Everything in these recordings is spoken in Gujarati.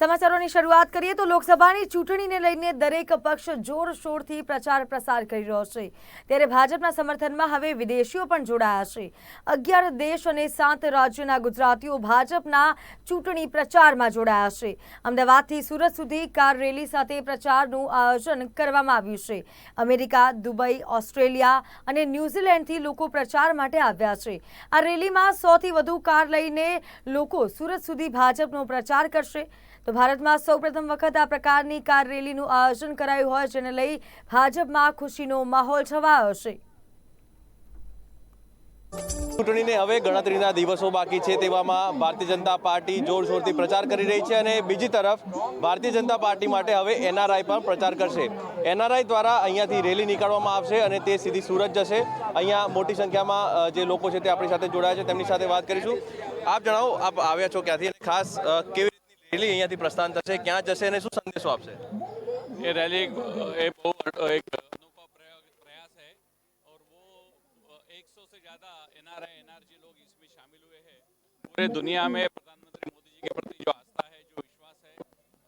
સમાચારોની શરૂઆત કરીએ તો લોકસભાની ચૂંટણીને લઈને દરેક પક્ષ જોરશોરથી પ્રચાર પ્રસાર કરી રહ્યો છે. ત્યારે ભાજપના સમર્થનમાં હવે વિદેશીઓ પણ જોડાયા છે. અગિયાર દેશ અને સાત રાજ્યોના ગુજરાતીઓ ભાજપના ચૂંટણી પ્રચારમાં જોડાયા છે. અમદાવાદથી સુરત સુધી કાર રેલી સાથે પ્રચારનું આયોજન કરવામાં આવ્યું છે. અમેરિકા, દુબઈ, ઓસ્ટ્રેલિયા અને ન્યૂઝીલેન્ડથી લોકો પ્રચાર માટે આવ્યા છે. આ રેલીમાં સોથી વધુ કાર લઈને લોકો સુરત સુધી ભાજપનો પ્રચાર કરશે. તો ભારતમાં સૌપ્રથમ વખત આ પ્રકારની કાર રેલીનું આયોજન કરાયું હોય, જેને લઈ ભાજપમાં ખુશીનો માહોલ છવાયો છે. ચૂંટણીને હવે ગણતરીના દિવસો બાકી છે તેવામાં ભારતીય જનતા પાર્ટી જોરશોરથી પ્રચાર કરી રહી છે અને બીજી તરફ ભારતીય જનતા પાર્ટી માટે હવે એનઆરઆઈ પણ પ્રચાર કરશે. એનઆરઆઈ દ્વારા અહીંયાથી રેલી નીકાળવામાં આવશે અને તે સીધી સુરત જશે. અહીંયા મોટી સંખ્યામાં જે લોકો છે તે આપણી સાથે જોડાયા છે, તેમની સાથે વાત કરીશું. આપ જણાવો, આપ આવ્યા છો ક્યાંથી? ખાસ કેવી રેલી અહીંયાથી પ્રસ્થાન થશે ક્યાં જશે અને શું સંદેશો આપશે ये रैली एक बहुत एक अनोखा प्रयोग प्रयास है और वो 100 से ज़्यादा एनआरआई एनआरजी लोग इसमें शामिल हुए हैं पूरे दुनिया में प्रधानमंत्री मोदी जी के प्रति जो आस्था है जो विश्वास है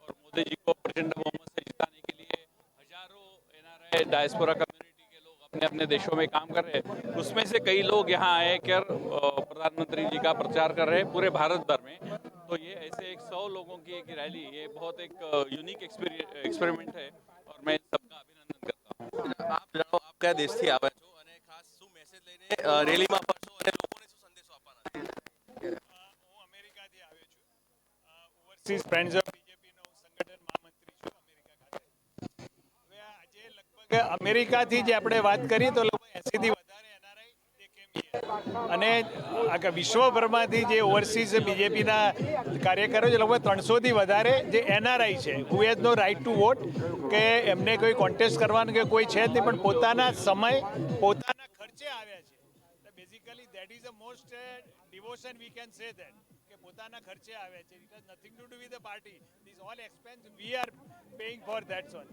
और मोदी जी को प्रचंड बहुमत से जिताने के लिए हजारों एनआरआई डायस्पोरा कम्युनिटी के लोग अपने अपने देशों में काम कर रहे हैं उसमें से कई लोग यहाँ आए कर अ, प्रधानमंत्री जी का प्रचार कर रहे हैं पूरे भारत भर में तो ये ऐसे एक सौ लोगों की एक रैली ये बहुत एक यूनिक एक्सपेरिमेंट है और मैं इन सबका अभिनंदन करता हूँ આપ જણાવો આપ કયા દેશથી આવ્યા છો અને ખાસ શું મેસેજ લઈને અ, રેલીમાં ફરશો અને લોકોને શું સંદેશો આપવાના છે હું અમેરિકાથી આવ્યો છું ઓવરસીઝ ફ્રેન્ડ્સ ઓફ બીજેપીનો સંગઠન મહામંત્રી છું અમેરિકા ખાતે હવે આજે લગભગ અમેરિકાથી જે આપણે વાત કરીએ તો અને વિશ્વભરમાંથી જે ઓવરસીઝ બીજેપીના કાર્યકરો છે, લગભગ ત્રણસોથી વધારે જે એનઆરઆઈ છે who has no right to vote કે એમને કોઈ કોન્ટેસ્ટ કરવાનું કે કોઈ છે જ નહીં, પણ પોતાના સમય, પોતાના ખર્ચે આવ્યા છે. Basically that is a most devotion we can say that કે પોતાના ખર્ચે આવે છે. It has nothing to do with the party this all expense we are paying for that's all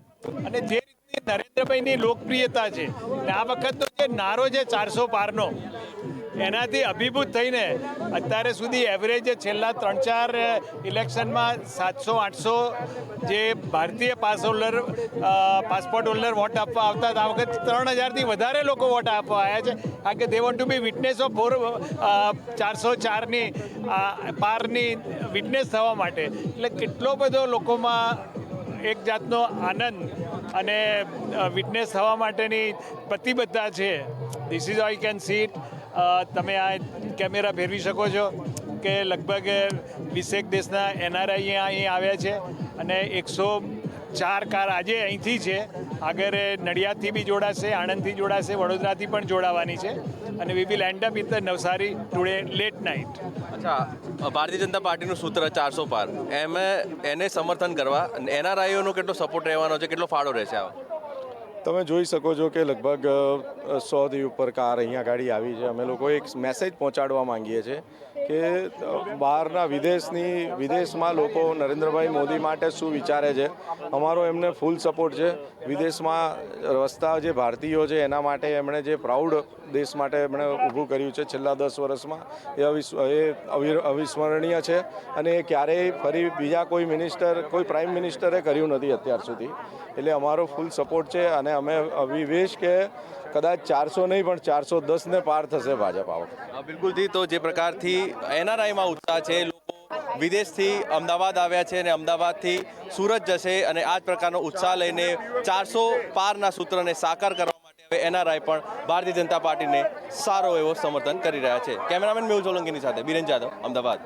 અને જે રીતની નરેન્દ્રભાઈની લોકપ્રિયતા છે, ને આ વખતનો જે નારો છે, ચારસો પારનો એનાથી અભિભૂત થઈને અત્યારે સુધી એવરેજ છેલ્લા ત્રણ ચાર ઇલેક્શનમાં સાતસો, આઠસો જે ભારતીય pass holder passport holder vote આપવા આવતા હતા. આ વખત ત્રણ હજારથી વધારે લોકો વોટ આપવા આવ્યા છે. કારણ કે they want to be witness of four ચારસો ચારની પારની વિટનેસ થવા માટે. એટલે કેટલો બધો લોકોમાં એક જાતનો આનંદ અને વિટનેસ થવા માટેની પ્રતિબદ્ધતા છે. This is I can see it તમે આ કેમેરા ફેરવી શકો છો કે લગભગ વીસેક દેશના એનઆરઆઈ અહીં આવ્યા છે અને એકસો ચાર કાર આજે અહીંથી છે. આગળ નડિયાદથી બી જોડાશે, આણંદથી જોડાશે, વડોદરાથી પણ જોડાવાની છે અને we will end up in the Navsari today late night અચ્છા ભારતીય જનતા પાર્ટીનું સૂત્ર ચારસો પાર. એમે, એને સમર્થન કરવા એનઆરઆઈઓનો કેટલો સપોર્ટ રહેવાનો છે, કેટલો ફાળો રહેશે આ તમે જોઈ શકો છો કે લગભગ સોથી ઉપર કાર અહીંયા ગાડી આવી છે. અમે લોકો એક મેસેજ પહોંચાડવા માંગીએ છીએ કે બહારના વિદેશની, વિદેશમાં લોકો નરેન્દ્રભાઈ મોદી માટે શું વિચારે છે? અમારો એમને ફૂલ સપોર્ટ છે. વિદેશમાં વસતા જે ભારતીયો છે, એના માટે એમણે જે પ્રાઉડ દેશ માટે એમણે ઊભું કર્યું છે છેલ્લા દસ વર્ષમાં, એ એ અવિસ્મરણીય છે. અને એ ક્યારેય ફરી બીજા કોઈ મિનિસ્ટર કોઈ પ્રાઇમ મિનિસ્ટરે કર્યું નથી અત્યાર સુધી. એટલે અમારો ફૂલ સપોર્ટ છે અને અમે વિવેશ કે કદાચ ચારસો નહીં, પણ ચારસો દસને પાર થશે ભાજપ આવક બિલકુલથી તો જે પ્રકારથી એનઆરઆઈમાં ઉત્સાહ છે વિદેશથી અમદાવાદ આવ્યા છે અને અમદાવાદથી સુરત જશે અને આ જ પ્રકારનો ઉત્સાહ લઈને ચારસો પારના સૂત્રને સાકાર કરવા માટે એનઆરઆઈ પણ ભારતીય જનતા પાર્ટીને સારો એવો સમર્થન કરી રહ્યા છે. કેમેરામેન મેહુલ સોલંકીની સાથે બિરેન જાદવ અમદાવાદ.